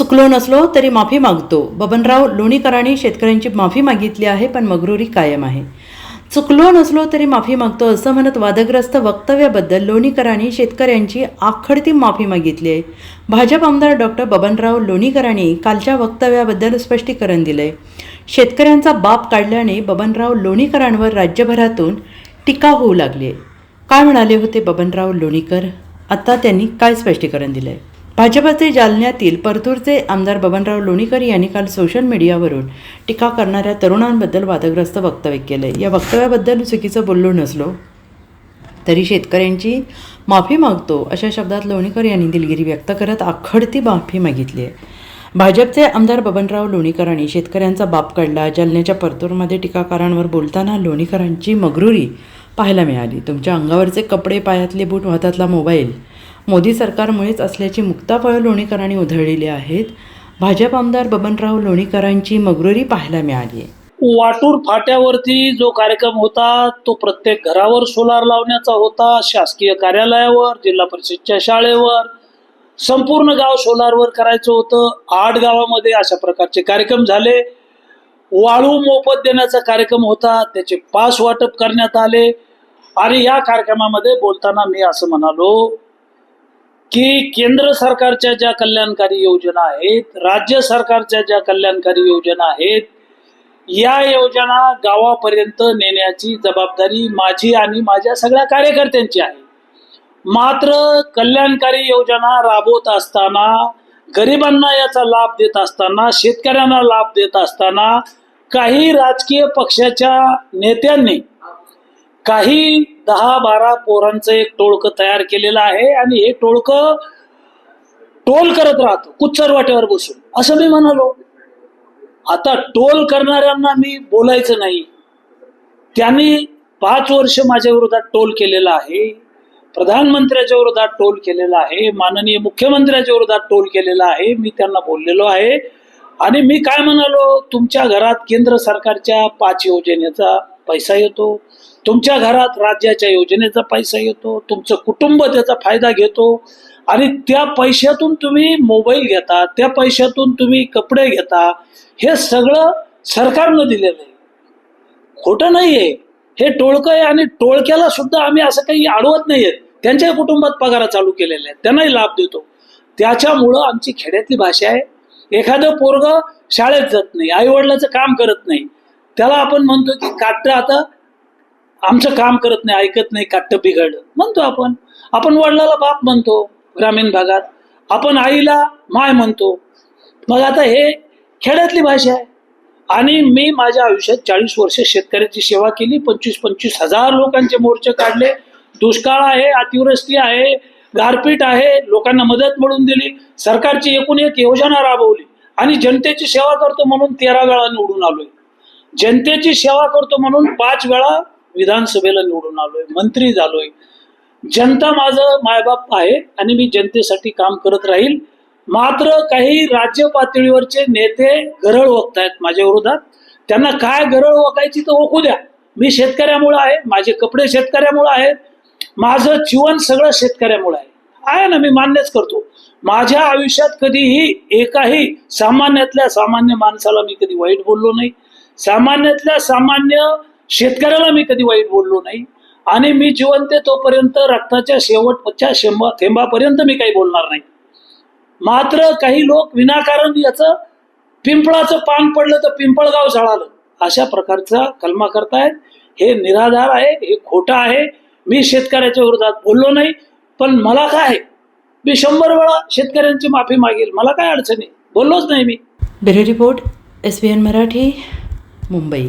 चुकलो नसलो तरी माफी मागतो. बबनराव लोणीकरांनी शेतकऱ्यांची माफी मागितली आहे पण मगरुरी कायम आहे. चुकलो नसलो तरी माफी मागतो असं म्हणत वादग्रस्त वक्तव्याबद्दल लोणीकरांनी शेतकऱ्यांची आखडती माफी मागितली आहे. भाजप आमदार डॉक्टर बबनराव लोणीकरांनी कालच्या वक्तव्याबद्दल स्पष्टीकरण दिलं आहे शेतकऱ्यांचा बाप काढल्याने बबनराव लोणीकरांवर राज्यभरातून टीका होऊ लागली आहे. काय म्हणाले होते बबनराव लोणीकर? आता त्यांनी काय स्पष्टीकरण दिलं आहे भाजपाचे जालन्यातील परतूरचे आमदार बबनराव लोणीकर यांनी काल सोशल मीडियावरून टीका करणाऱ्या तरुणांबद्दल वादग्रस्त वक्तव्य केले. या वक्तव्याबद्दल चुकीचं बोललो नसलो तरी शेतकऱ्यांची माफी मागतो अशा शब्दात लोणीकर यांनी दिलगिरी व्यक्त करत आखडती माफी मागितली आहे. भाजपचे आमदार बबनराव लोणीकरांनी शेतकऱ्यांचा बाप काढला जालन्याच्या परतूरमध्ये टीकाकारांवर बोलताना लोणीकरांची मगरुरी पाहायला मिळाली. तुमच्या अंगावरचे कपडे पायातले बूट हातातला मोबाईल मोदी सरकारमुळेच असल्याची मुक्ताफळं लोणीकरांनी उधळलेली आहेत. भाजप आमदार बबनराव लोणीकरांची मगरुरी पाहायला मिळाली वाटूर फाट्यावरती जो कार्यक्रम होता तो प्रत्येक घरावर सोलार लावण्याचा होता शासकीय कार्यालयावर जिल्हा परिषदच्या शाळेवर संपूर्ण गाव सोलारवर करायचं होतं. आठ गावामध्ये अशा प्रकारचे कार्यक्रम झाले. वाळू मोफत देण्याचा कार्यक्रम होता त्याचे पास वाटप करण्यात आले. आणि या कार्यक्रमामध्ये बोलताना मी असं म्हणालो की केंद्र सरकारच्या ज्या कल्याणकारी योजना आहेत राज्य सरकारच्या ज्या कल्याणकारी योजना आहेत या योजना गावापर्यंत नेण्याची जबाबदारी माझी आणि माझ्या सगळ्या कार्यकर्त्यांची आहे. मात्र कल्याणकारी योजना राबवत असताना गरिबांना याचा लाभ देत असताना शेतकऱ्यांना लाभ देत असताना काही राजकीय पक्षाच्या नेत्यांनी काही दहा बारा पोरांचं एक टोळकं तयार केलेलं आहे आणि हे टोळकं टोल करत राहतो कुच्चर वाट्यावर बसून. असं मी म्हणालो. आता टोल करणाऱ्यांना मी बोलायचं नाही. त्यांनी पाच वर्ष माझ्या विरोधात टोल केलेला आहे प्रधानमंत्र्याच्या विरोधात टोल केलेला आहे माननीय मुख्यमंत्र्याच्या विरोधात टोल केलेला आहे मी त्यांना बोललेलो आहे. आणि मी काय म्हणालो तुमच्या घरात केंद्र सरकारच्या पाच योजनेचा पैसा येतो. तुमच्या घरात राज्याच्या योजनेचा पैसा येतो. तुमचं कुटुंब त्याचा फायदा घेतो. आणि त्या पैशातून तुम्ही मोबाईल घेता त्या पैशातून तुम्ही कपडे घेता हे सगळं सरकारनं दिलेलं आहे. खोटं नाही आहे हे टोळकं आहे आणि टोळक्याला सुद्धा आम्ही असं काही अडवत नाहीये. त्यांच्या कुटुंबात पगारा चालू केलेले आहेत. त्यांनाही लाभ देतो. त्याच्यामुळं आमची खेड्यातली भाषा आहे. एखादं पोरग शाळेत जात नाही आईवडिलाचं काम करत नाही. त्याला आपण म्हणतो की काट्ट आता आमचं काम करत नाही ऐकत नाही काट्ट बिघडलं. म्हणतो आपण. आपण वडिलाला बाप म्हणतो ग्रामीण भागात. आपण आईला माय म्हणतो. मग आता हे खेड्यातली भाषा आहे. आणि मी माझ्या आयुष्यात चाळीस वर्ष शेतकऱ्याची सेवा केली. पंचवीस पंचवीस हजार लोकांचे मोर्चे काढले. दुष्काळ आहे अतिवृष्टी आहे गारपीट आहे. लोकांना मदत मिळून दिली. सरकारची एकूण एक योजना राबवली. आणि जनतेची सेवा करतो म्हणून तेरा वेळा निवडून आलोय. जनतेची सेवा करतो म्हणून पाच वेळा विधानसभेला निवडून आलोय मंत्री झालोय. जनता माझं मायबाप आहे आणि मी जनतेसाठी काम करत राहील. मात्र काही राज्य पातळीवरचे नेते गरळ ओकतायत माझ्या विरोधात. त्यांना काय गरळ ओकायची तर ओकू द्या. मी शेतकऱ्यामुळे आहे माझे कपडे शेतकऱ्यामुळे आहेत माझं जीवन सगळं शेतकऱ्यामुळे आहे. आहे ना मी मान्यच करतो. माझ्या आयुष्यात कधीही एकाही सामान्यातल्या सामान्य माणसाला मी कधी वाईट बोललो नाही. सामान्यातल्या सामान्य शेतकऱ्याला मी कधी वाईट बोललो नाही. आणि मी जिवंत आहे तोपर्यंत रक्ताच्या शेवटच्या शेंबा थेंबापर्यंत मी काही बोलणार नाही. मात्र काही लोक विनाकारण याचं पिंपळाचं पान पडलं तर पिंपळगाव झळालं अशा प्रकारचा कलमा करतायत. हे निराधार आहे हे खोटं आहे. मी शेतकऱ्याच्या विरोधात बोललो नाही. पण मला काय मी शंभर वेळा शेतकऱ्यांची माफी मागेल. मला काय अडचणी बोललोच नाही मी. Bureau report S B N Marathi. Mumbai